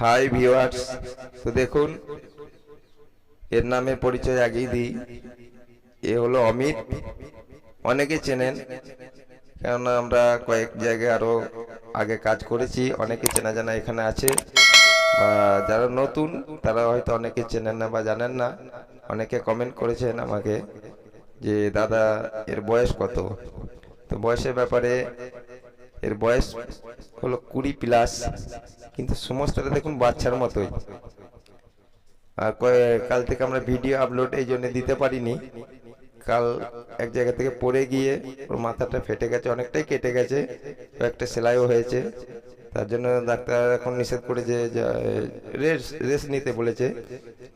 Hi viewers তো দেখুন, এর নামে পরিচয় আগেই দিই। এ হলো অমিত। অনেকে চেনেন, কেননা আমরা কয়েক জায়গায় আরও আগে কাজ করেছি, অনেকে চেনা জানা এখানে আছে। বা যারা নতুন, তারা হয়তো অনেকে চেনেন না বা জানেন না। অনেকে কমেন্ট করেছেন আমাকে যে, দাদা, এর বয়স কত? তো বয়সের ব্যাপারে, এর বয়স হলো কুড়ি প্লাস কিন্তু সমস্তটা দেখুন বাচ্চার মতোই। আর কাল থেকে আমরা ভিডিও আপলোড এই জন্য দিতে পারিনি। কাল এক জায়গা থেকে পড়ে গিয়ে ওর মাথাটা ফেটে গেছে, অনেকটাই কেটে গেছে একটা সেলাইও হয়েছে। তার জন্য ডাক্তার এখন নিষেধ করেছে রেস্ট রেস্ট নিতে বলেছে,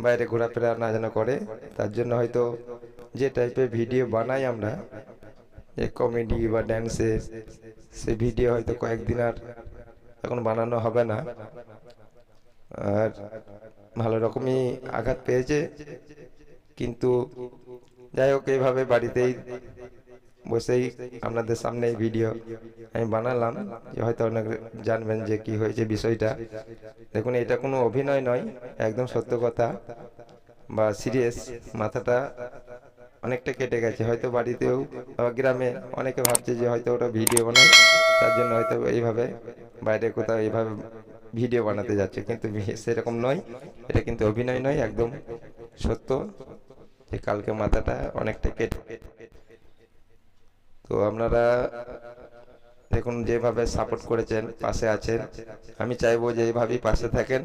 বাইরে ঘোরাফেরা না যেন করে। তার জন্য হয়তো যে টাইপের ভিডিও বানাই আমরা যে কমেডি বা ড্যান্সের সে ভিডিও হয়তো কয়েকদিন আর এখন বানানো হবে না। আর ভালো রকমই আঘাত পেয়েছে। কিন্তু যাই হোক এইভাবে বাড়িতেই বসেই আপনাদের সামনে এই ভিডিও আমি বানালাম। যে হয়তো অনেক জানবেন যে কি হয়েছে বিষয়টা। দেখুন, এটা কোনো অভিনয় নয়, একদম সত্য কথা বা সিরিয়াস। মাথাটা অনেকটা কেটে গেছে। হয়তো বাড়িতেও গ্রামে অনেকে ভাবছে যে হয়তো ওটা ভিডিও বানায়। তার জন্য হয়তো এইভাবে বাইরে কোথাও এইভাবে ভিডিও বানাতে যাচ্ছে। কিন্তু সেরকম নয়। এটা কিন্তু অভিনয় নয়, একদম সত্য যে কালকে মাথাটা অনেকটা কেটে। তো আপনারা দেখুন, যেভাবে সাপোর্ট করেছেন, পাশে আছেন, আমি চাইব যে এইভাবেই পাশে থাকেন,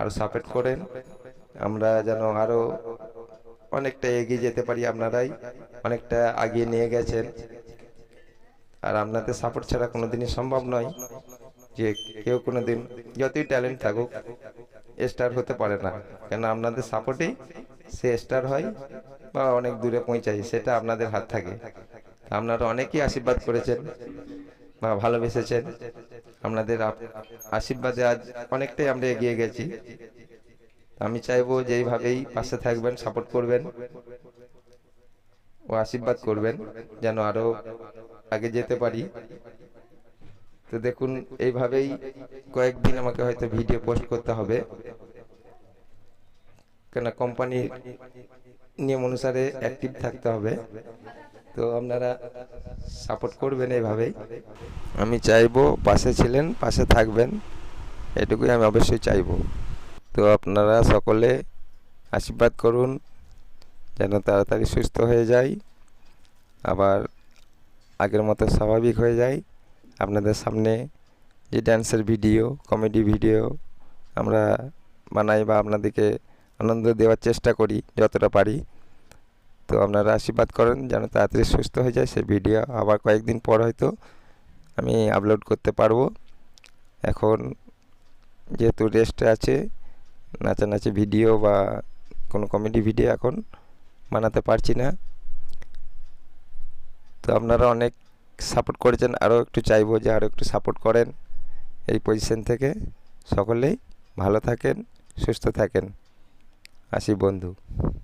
আর সাপোর্ট করেন। আমরা যেন আরও অনেকটা এগিয়ে যেতে পারি আপনারাই, অনেকটা আগিয়ে নিয়ে গেছেন। আর আপনাদের সাপোর্ট ছাড়া কোনোদিনই সম্ভব নয় যে কেউ কোনোদিন যতই ট্যালেন্ট থাকুক স্টার হতে পারে না। কেন আপনাদের সাপোর্টেই সে স্টার হয় বা অনেক দূরে পৌঁছায়, সেটা আপনাদের হাত থাকে। আপনারা অনেকেই আশীর্বাদ করেছেন বা ভালোবেসেছেন। আপনাদের আশীর্বাদে আজ অনেকটাই আমরা এগিয়ে গেছি। আমি চাইব যে এইভাবেই পাশে থাকবেন সাপোর্ট করবেন ও আশীর্বাদ করবেন, যেন আরও আগে যেতে পারি। তো দেখুন এইভাবেই কয়েকদিন আমাকে হয়তো ভিডিও পোস্ট করতে হবে। কেন কোম্পানির নিয়ম অনুসারে অ্যাক্টিভ থাকতে হবে। তো আপনারা সাপোর্ট করবেন এইভাবেই। আমি চাইব পাশে ছিলেন পাশে থাকবেন। এটুকুই আমি অবশ্যই চাইব। তো আপনারা সকলে আশীর্বাদ করুন যেন তাড়াতাড়ি সুস্থ হয়ে যাই। আবার আগের মতো স্বাভাবিক হয়ে যায়। আপনাদের সামনে যে ড্যান্সের ভিডিও কমেডি ভিডিও আমরা বানাই বা আপনাদেরকে আনন্দ দেওয়ার চেষ্টা করি যতটা পারি। তো আপনারা আশীর্বাদ করেন যেন তাড়াতাড়ি সুস্থ হয়ে যায়। সেই ভিডিও আবার কয়েকদিন পর হয়তো আমি আপলোড করতে পারব। এখন যেহেতু রেস্টে আছে, নাচানাচি ভিডিও বা কোনো কমেডি ভিডিও এখন বানাতে পারছি না। তো আপনারা অনেক সাপোর্ট করেছেন আরও একটু চাইব যে আরও একটু সাপোর্ট করেন এই পজিশন থেকে। সকলেই ভালো থাকেন, সুস্থ থাকেন। আসি বন্ধু।